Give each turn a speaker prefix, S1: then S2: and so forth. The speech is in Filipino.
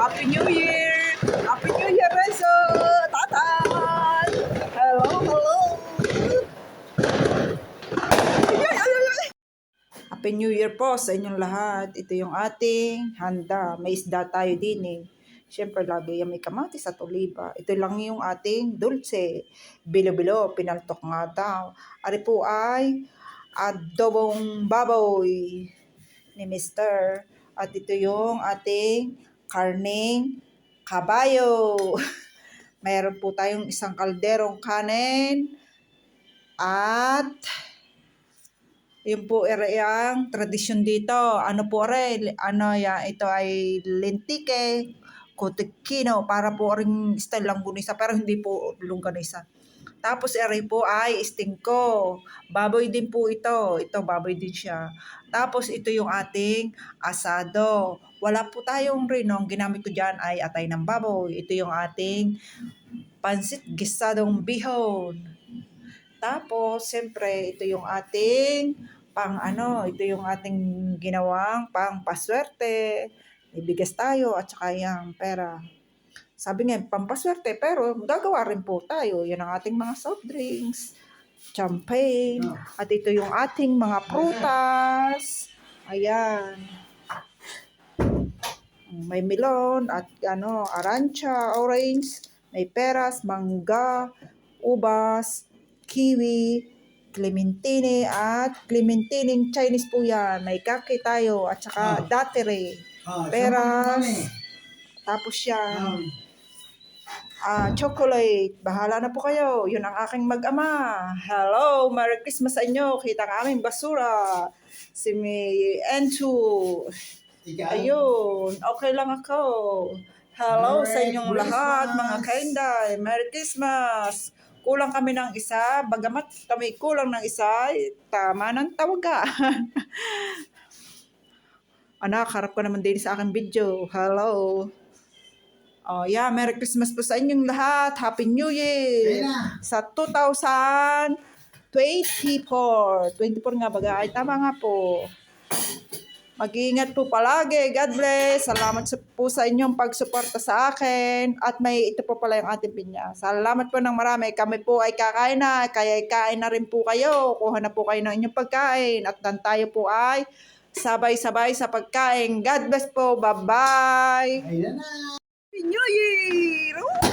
S1: Happy New Year! Po sa inyong lahat. Ito yung ating handa. May isda tayo din eh. Siyempre, lagi yung may kamatis at oliba. Ito lang yung ating dulce. Bilo-bilo, pinaltok nga daw. Ari po ay adobong baboy ni Mr. At ito yung ating karning kabayo. Mayroon po tayong isang kalderong kanin. At yun po ang tradisyon dito. Ano po ere, ano ya, ito ay lentike, kotekino, para po rin style lang gunisa, pero hindi po longganisa. Tapos ere po ay stingko. Baboy din po ito. Ito, baboy din siya. Tapos ito yung ating asado. Wala po tayong rinong. Ginamit ko dyan ay atay ng baboy. Ito yung ating pansit gisadong bihon. Tapos, siyempre, ito yung ating pang ano, ito yung ating ginawang pang paswerte. Ibigas tayo at saka yung pera. Sabi nga, pampaswerte, pero gagawa rin po tayo. Yan ang ating mga soft drinks, champagne, at ito yung ating mga prutas. Ayan. May melon at ano, aransya, orange, may peras, mangga, ubas, kiwi, clementine at clementining Chinese po yan. May kaki tayo at saka
S2: Ah.
S1: datere.
S2: Ah,
S1: Peras.
S2: saan
S1: Tapos yan, ah,
S2: Ah,
S1: chocolate. Bahala na po kayo. Yun ang aking mag-ama. Hello, Merry Christmas sa inyo. Kita ang aming basura. Si May Enchu. Ayun, okay lang ako. Hello sa
S2: Merry
S1: inyong lahat, mga
S2: Christmas.
S1: kainday. Merry Christmas. Kulang kami ng isa, bagamat kami kulang ng isa, eh, tama ng tawagan. Anak, harap ka naman din sa aking video. Hello. Oh, yeah, Merry Christmas po sa inyong lahat. Happy New Year.
S2: Na.
S1: Sa 2024. 24 nga baga. Ay, tama nga po. Mag-iingat po palagi. God bless. Salamat sa- po sa inyong pagsuporta sa akin. At may ito po pala yung ating pinya. Salamat po ng marami. Kami po ay kakain na. Kaya kain na rin po kayo. Kuha na po kayo ng inyong pagkain. At dan tayo po ay sabay-sabay sa pagkain. God bless po. Bye-bye.
S2: Ayan na.
S1: New Year! Woo!